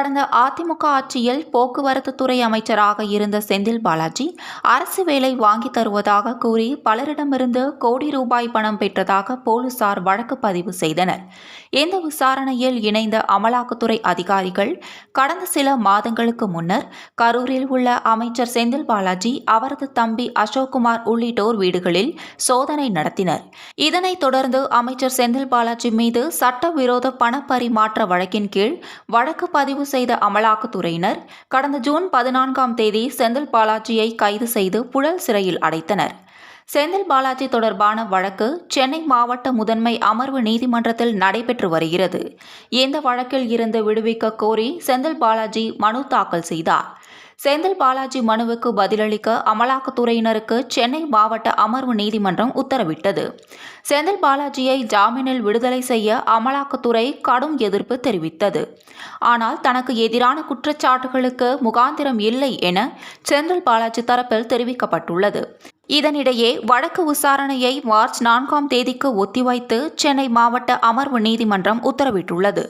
கடந்த அதிமுக ஆட்சியில் போக்குவரத்து துறை அமைச்சராக இருந்த செந்தில் பாலாஜி அரசு வேலை வாங்கி தருவதாக கூறி பலரிடமிருந்து கோடி ரூபாய் பணம் பெற்றதாக போலீசார் வழக்கு பதிவு செய்தனர். இந்த விசாரணையில் இணைந்த அமலாக்கத்துறை அதிகாரிகள் கடந்த சில மாதங்களுக்கு முன்னர் கரூரில் உள்ள அமைச்சர் செந்தில் பாலாஜி அவரது தம்பி அசோக்குமார் உள்ளிட்டோர் வீடுகளில் சோதனை நடத்தினர். இதனைத் தொடர்ந்து அமைச்சர் செந்தில் பாலாஜி மீது சட்டவிரோத பணப்பரிமாற்ற வழக்கின் கீழ் வழக்கு பதிவு செய்த அமலாக்கத்துறையினர் கடந்த ஜூன் பதினான்காம் தேதி செந்தில் பாலாஜியை கைது செய்து புழல் சிறையில் அடைத்தனர். செந்தில் பாலாஜி தொடர்பான வழக்கு சென்னை மாவட்ட முதன்மை அமர்வு நீதிமன்றத்தில் நடைபெற்று வருகிறது. இந்த வழக்கில் இருந்து விடுவிக்க கோரி செந்தில் பாலாஜி மனு தாக்கல் செய்தார். செந்தில் பாலாஜி மனுவுக்கு பதிலளிக்க அமலாக்கத்துறையினருக்கு சென்னை மாவட்ட அமர்வு நீதிமன்றம் உத்தரவிட்டது. செந்தில் பாலாஜியை ஜாமீனில் விடுதலை செய்ய அமலாக்கத்துறை கடும் எதிர்ப்பு தெரிவித்தது. ஆனால் தனக்கு எதிரான குற்றச்சாட்டுகளுக்கு முகாந்திரம் இல்லை என செந்தில் பாலாஜி தரப்பில் தெரிவிக்கப்பட்டுள்ளது. இதனிடையே வழக்கு விசாரணையை மார்ச் நான்காம் தேதிக்கு ஒத்திவைத்து சென்னை மாவட்ட அமர்வு நீதிமன்றம் உத்தரவிட்டுள்ளது.